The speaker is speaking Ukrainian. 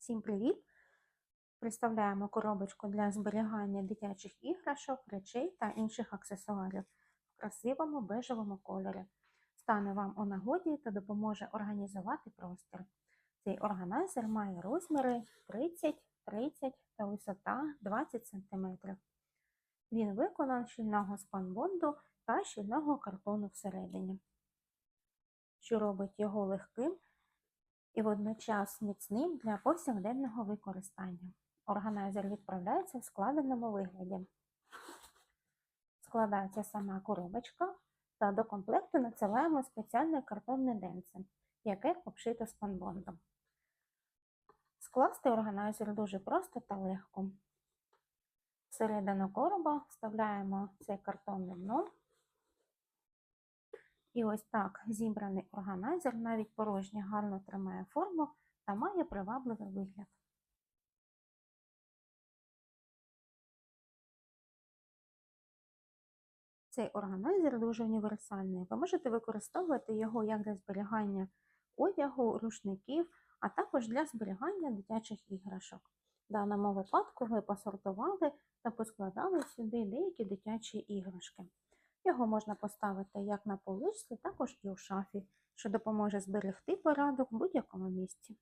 Всім привіт! Представляємо коробочку для зберігання дитячих іграшок, речей та інших аксесуарів в красивому бежевому кольорі. Стане вам у нагоді та допоможе організувати простір. Цей органайзер має розміри 30, 30 та висота 20 см. Він виконан щільного спанбонду та щільного картону всередині, що робить його легким і водночас міцним для повсякденного використання. Органайзер відправляється в складеному вигляді. Складається сама коробочка та до комплекту надсилаємо спеціальне картонне денце, яке обшито спанбондом. Скласти органайзер дуже просто та легко. Всередину короба вставляємо це картонне дно. І ось так зібраний органайзер навіть порожній гарно тримає форму та має привабливий вигляд. Цей органайзер дуже універсальний. Ви можете використовувати його як для зберігання одягу, рушників, а також для зберігання дитячих іграшок. В даному випадку ви посортували та поскладали сюди деякі дитячі іграшки. Його можна поставити як на поличці, також і у шафі, що допоможе зберегти порядок в будь-якому місці.